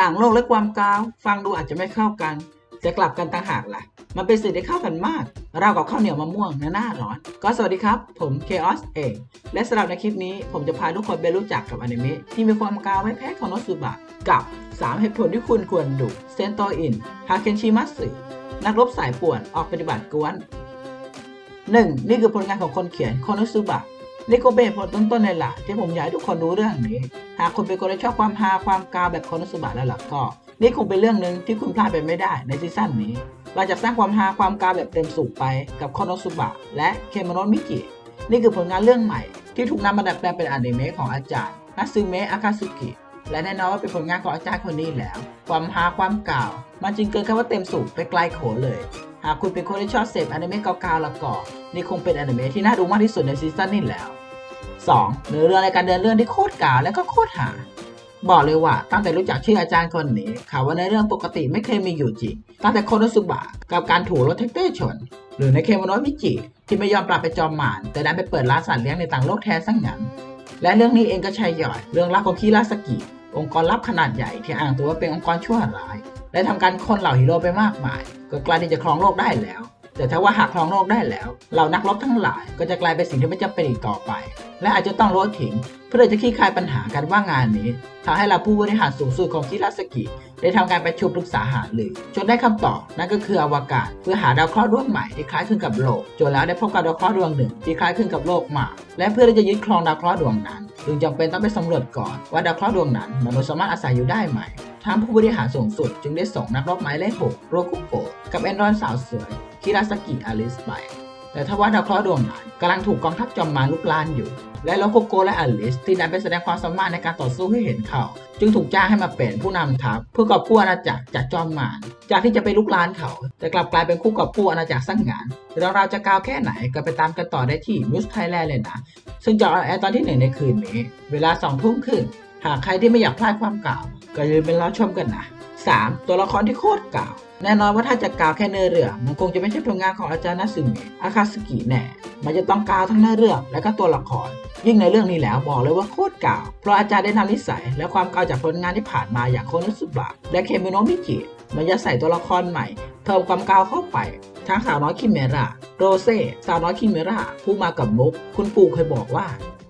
ต่างโลกและความกาว ฟังดูอาจจะไม่เข้ากัน จะกลับกันต่างหากล่ะ มันเป็นสิ่งที่เข้ากันมาก เรากับข้าวเหนียวมะม่วงในหน้าร้อน ก็สวัสดีครับ ผม Chaos เอง และสำหรับในคลิปนี้ผมจะพาทุกคนไปรู้จักกับอนิเมะที่มีความกาวไม่แพ้ของโนสุบะกับ 3 เหตุผลที่คุณควรดูเซนโตอินฮาเคนชิมัตสึนักรบสายป่วนออกปฏิบัติกวน 1. นี่คือผลงานของคนเขียนโคโนสุบะ นี่ก็เป็นเหตุผลต้นๆเลยล่ะ ที่ผมอยากให้ทุกคนรู้เรื่องนี้ หากคุณเป็นคนที่ชอบความฮาความกาวแบบคโนสุบะแล้วล่ะก็ นี่คงเป็นเรื่องหนึ่งที่คุณพลาดไปไม่ได้ในซีซั่นนี้เราจะสร้างความฮาความกาวแบบเต็มสูบไปกับคโนสุบะและเคมโนอนมิกินี่คือผลงานเรื่องใหม่ที่ถูกนำมาดัดแปลงเป็นอนิเมะของอาจารย์นัซึเมะอาคาสุกิและแน่นอนว่าเป็นผลงานของอาจารย์คนนี้แล้ว ความฮาความกาวมันจึงเกินคำว่าเต็มสูบไปไกลโขเลย หากคุณเป็นคนที่ชอบเสพอนิเมะเก่าๆแล้วก็นี่คงเป็นอนิเมะที่น่าดูมากที่สุดในซีซั่นนี้แล้ว 2. เนื้อเรื่องในการเดินเรื่องที่โคตรเก่าและก็โคตรหา บอกเลยว่าตั้งแต่รู้จักชื่ออาจารย์คนนี้ข่าวว่าในเรื่องปกติไม่เคยมีอยู่จริงตั้งแต่โคโนสุบะกับการถูกรถแท็กเตอร์ชน หรือในเคมโนมิจิ ที่ไม่ยอมปรับไปจอมหมารแต่ดันไปเปิดร้านสัตว์เลี้ยงในต่างโลกแทนซะงั้นและเรื่องนี้เองก็ใช่ย่อย เรื่องรักของคิราสกิ องค์กรลับขนาดใหญ่ที่อ้างตัวว่าเป็นองค์กรชั่วร้าย และทำการคนเหล่าฮีโร่ไปมากมาย ก็กลายที่จะครองโลกได้แล้ว แต่ถ้าว่าหากครองโลกได้แล้ว เหล่านักรบทั้งหลายก็จะกลายเป็นสิ่งที่ไม่จำเป็นอีกต่อไป และอาจจะต้องลดทิ้งเพื่อจะคลี่คลายปัญหากันว่างานนี้ทำให้เราผู้บริหารสูงสุดของคิราสกิ ได้ทำการประชุมปรึกษาหารือ จนได้คำตอบนั่นก็คืออวกาศ เพื่อหาดาวเคราะห์ดวงใหม่ที่คล้ายคลึงกับโลก จนแล้วได้พบกับดาวเคราะห์ดวงหนึ่งที่คล้ายคลึงกับโลกมากและเพื่อที่จะยึดครองดาวเคราะห์ดวงนั้นจึงจำเป็นต้องไปสำรวจก่อนว่าดาวเคราะห์ดวงนั้นมนุษย์สามารถอาศัยอยู่ได้ไหมทางผู้บริหารสูงสุดจึงได้ส่งนักรบหมายเลขหกโรคุโกะกับแอนรอนสาวสวย คิราสกิอาริสไป แต่ถ้าว่าดาวเคราะห์ดวงนั้นกำลังถูกกองทัพจอมมารลุกลานอยู่ และโลโคโกและอลิสที่นั้นไปแสดงความสามารถในการต่อสู้ให้เห็นเขา จึงถูกจ้างให้มาเป็นผู้นำทัพเพื่อกอบกู้อาณาจักรจากจอมมารจากที่จะไปลุกลานเขา แต่กลับกลายเป็นคู่กอบกู้อาณาจักรสังงานเรื่องราจะก้าวแค่ไหนก็ไปตามกันต่อได้ที่มิวส์ไทยแลนด์เลยนะ ซึ่งจะออนแอร์ตอนที่หนึ่งในคืนนี้ เวลาสองทุ่มครึ่งหากใครที่ไม่อยากพลาดความเก่าก็อย่าลืมไปรอชมกันนะ 3. ตัวละครที่โคตรเก่า แน่นอนว่าถ้าจะกล่าวแค่เนื้อเรื่องมันคงจะไม่ใช่ผลงานของอาจารย์นัสึเมะอาคาสกิแน่ มันจะต้องกล่าวทั้งเนื้อเรื่องและก็ตัวละคร ยิ่งในเรื่องนี้แล้วบอกเลยว่าโคตรเก่าเพราะอาจารย์ได้นำนิสัย และความเก่าจากผลงานที่ผ่านมาอย่างโคโนสุบะและเคมิโนมิกิมันจะใส่ตัวละครใหม่ เพิ่มความเก่าเข้าไปทั้งสาวน้อยคิเมราโรเซ่สาวน้อยคิเมราผู้มากับมุก คุณปู่เคยบอกว่า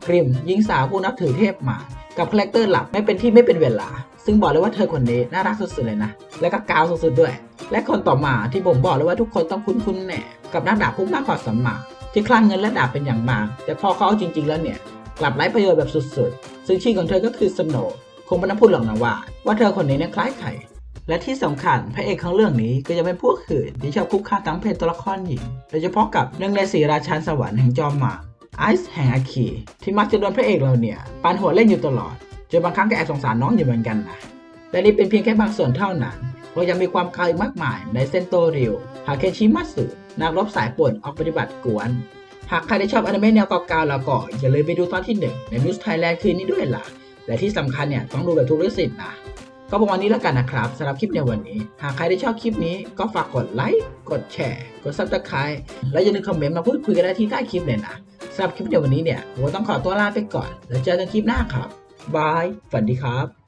กริมหญิงสาวผู้นับถือเทพมา กับคาแรคเตอร์หลักไม่เป็นที่ไม่เป็นเวลา ซึ่งบอกเลยว่าเธอคนนี้น่ารักสุดๆเลยนะ และก็กาวสุดๆด้วย และคนต่อมาที่ผมบอกเลยว่าทุกคนต้องคุ้นๆแน่กับนักดาบผู้มากความสามารถที่คลั่งเงินและดาบเป็นอย่างมาก แต่พอเขาเอาจริง ๆแล้วเนี่ย กลับไร้ประโยชน์แบบสุดๆ ซึ่งชื่อของเธอก็คือสโนคงไม่ต้องพูดหรอกนะว่าว่าเธอคนนี้เนี่ยคล้ายใครและที่สำคัญพระเอกของเรื่องนี้ก็จะเป็นพวกขื่นที่ชอบคุกคามทั้งเพศตัวละครหญิงโดยเฉพาะกับหนึ่งในสี่ราชันสวรรค์แห่งจอมมาไอซ์แห่งอาคีที่มักจะโดนพระเอกเราเนี่ยปานหัวเล่นอยู่ตลอด จนบางครั้งก็แอบสงสารน้องอยู่เหมือนกันนะและนี่เป็นเพียงแค่บางส่วนเท่านั้น เพราะยังมีความคลายมากมายในเซนโตริวฮาเคชิมัตสึนักรบสายป่วนออกปฏิบัติกวน หากใครได้ชอบอนิเมะแนวเก่าๆแล้วก็อย่าลืมไปดูตอนที่หนึ่งในมิวส์ไทยแลนด์คืนนี้ด้วยล่ะ และที่สำคัญเนี่ยต้องดูแบบทุกลิสิตนะก็ประมาณนี้แล้วกันนะครับสำหรับคลิปในวันนี้ หากใครได้ชอบคลิปนี้ก็ฝากกดไลค์ กดแชร์ กดซับสไครต์และอย่าลืมคอมเมนต์มาพูดคุยกันได้ที่ใต้คลิปเลยนะสำหรับคลิปในวันนี้เนี่ยผมต้องขอตัวลาไปก่อน แล้วเจอกันคลิปหน้าครับ บาย ฝันดีครับ